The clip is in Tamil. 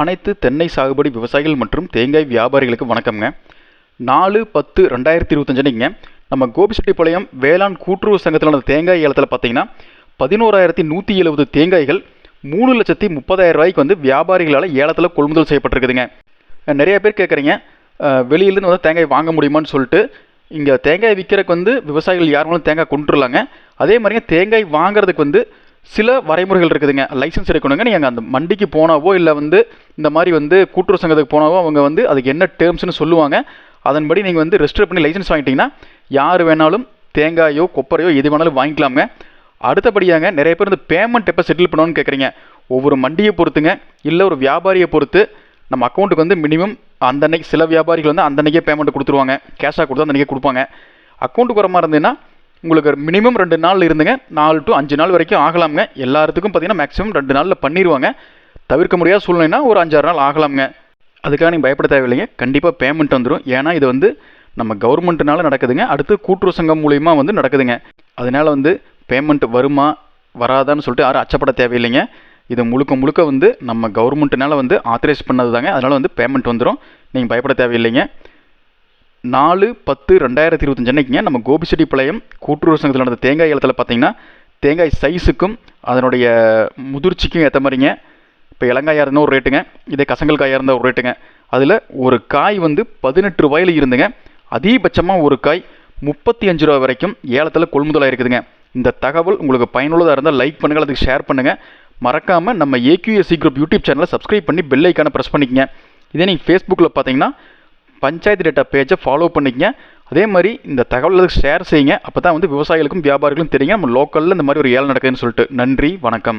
அனைத்து தென்னை சாகுபடி விவசாயிகள் மற்றும் தேங்காய் வியாபாரிகளுக்கு வணக்கம்ங்க. நாலு பத்து ரெண்டாயிரத்தி இருபத்தஞ்சனிங்க நம்ம கோபிச்செட்டிப்பாளையம் வேளாண் கூட்டுறவு சங்கத்தில் நடந்த தேங்காய் ஏலத்தில் பார்த்தீங்கன்னா பதினோராயிரத்தி நூற்றி எழுபது தேங்காய்கள் மூணு லட்சத்தி முப்பதாயிரம் ரூபாய்க்கு வந்து வியாபாரிகளால் ஏலத்தில் கொள்முதல் செய்யப்பட்டிருக்குதுங்க. நிறைய பேர் கேட்குறீங்க வெளியிலேருந்து வந்து தேங்காய் வாங்க முடியுமான்னு சொல்லிட்டு இங்கே தேங்காய் விற்கிறதுக்கு வந்து விவசாயிகள் யார் வேணாலும் தேங்காய் கொண்டுருலாங்க. அதே மாதிரிங்க தேங்காய் வாங்குறதுக்கு வந்து சில வரைமுறைகள் இருக்குதுங்க. லைசன்ஸ் எடுக்கணுங்க. நீங்கள் அந்த மண்டிக்கு போனாவோ இல்லை வந்து இந்த மாதிரி வந்து கூட்டுறவு சங்கத்துக்கு போனாவோ அவங்க வந்து அதுக்கு என்ன டேர்ம்ஸ்னு சொல்லுவாங்க. அதன்படி நீங்கள் வந்து ரெஜிஸ்டர் பண்ணி லைசன்ஸ் வாங்கிட்டீங்கன்னா யார் வேணாலும் தேங்காயோ கொப்பரையோ எது வேணாலும் வாங்கிக்கலாமுங்க. அடுத்தபடியாங்க நிறைய பேர் இந்த பேமெண்ட் எப்போ செட்டில் பண்ணணும்னு கேட்குறீங்க ஒவ்வொரு மண்டியை பொறுத்துங்க. இல்லை ஒரு வியாபாரியை பொறுத்து நம்ம அக்கௌண்ட்டுக்கு வந்து மினிமம் அந்த அன்னைக்கு சில வியாபாரிகள் வந்து அந்த அன்றைக்கே பேமெண்ட் கொடுத்துருவாங்க கேஷாக கொடுத்தா அந்த அன்றைக்கே கொடுப்பாங்க அக்கௌண்ட்டுக்கு வர மாதிரி இருந்ததுன்னா உங்களுக்கு மினிமம் ரெண்டு நாள் இருந்துங்க. நாலு டு அஞ்சு நாள் வரைக்கும் ஆகலாமுங்க. எல்லாத்துக்கும் பார்த்தீங்கன்னா மேக்ஸிமம் ரெண்டு நாளில் பண்ணிடுவாங்க தவிர்க்க முடியாத சூழ்நிலைனா ஒரு அஞ்சாறு நாள் ஆகலாமுங்க. அதுக்காக நீங்கள் பயப்பட தேவையில்லைங்க. கண்டிப்பாக பேமெண்ட் வந்துடும் ஏன்னா இது வந்து நம்ம கவர்மெண்ட்னால நடக்குதுங்க. அடுத்து கூட்டுறவு சங்கம் மூலியமா வந்து நடக்குதுங்க. அதனால் வந்து பேமெண்ட் வருமா வராதான்னு சொல்லிட்டு யாரும் அச்சப்பட தேவையில்லைங்க. இது முழுக்க முழுக்க வந்து நம்ம கவர்மெண்ட்னால வந்து ஆத்தரைஸ் பண்ணது தாங்க அதனால் வந்து பேமெண்ட் வந்துடும் நீங்கள் பயப்பட தேவையில்லைங்க. நாலு பத்து ரெண்டாயிரத்தி இருபத்தஞ்சு அன்னைக்குங்க நம்ம கோபிச்செட்டிப்பாளையம் கூட்டுறவு சங்கத்தில் நடந்த தேங்காய் ஏலத்தில் பார்த்தீங்கன்னா தேங்காய் சைஸுக்கும் அதனுடைய முதிர்ச்சிக்கும் ஏற்ற மாதிரிங்க இப்போ இளங்காயாக இருந்தால் ஒரு ரேட்டுங்க இதே கசங்கல் காயாக இருந்தால் ஒரு ரேட்டுங்க அதில் ஒரு காய் வந்து பதினெட்டு ரூபாயில் இருந்துங்க. அதிகபட்சமாக ஒரு காய் முப்பத்தி அஞ்சு ரூபா வரைக்கும் ஏலத்தில் கொள்முதலாக இருக்குதுங்க இந்த தகவல் உங்களுக்கு பயனுள்ளதாக இருந்தால் லைக் பண்ணுங்கள் அதுக்கு ஷேர் பண்ணுங்கள் மறக்காமல் நம்ம ஏக்யூஎஸ்சி குரூப் யூடியூப் சேனலை சப்ஸ்கிரைப் பண்ணி பெல் ஐக்கானை ப்ரெஸ் பண்ணிக்கங்க. இதே நீங்கள் ஃபேஸ்புக்கில் பார்த்தீங்கன்னா பஞ்சாயத்து டேட்டா பேஜை ஃபாலோ பண்ணிக்கங்க. அதே மாதிரி இந்த தகவல்களுக்கு ஷேர் செய்யுங்க. அப்போ தான் வந்து விவசாயிகளுக்கும் வியாபாரிகளுக்கும் தெரியும். நம்ம லோக்கலில் இந்த மாதிரி ஒரு ஏழை நடக்குதுன்னு சொல்லிட்டு. நன்றி வணக்கம்.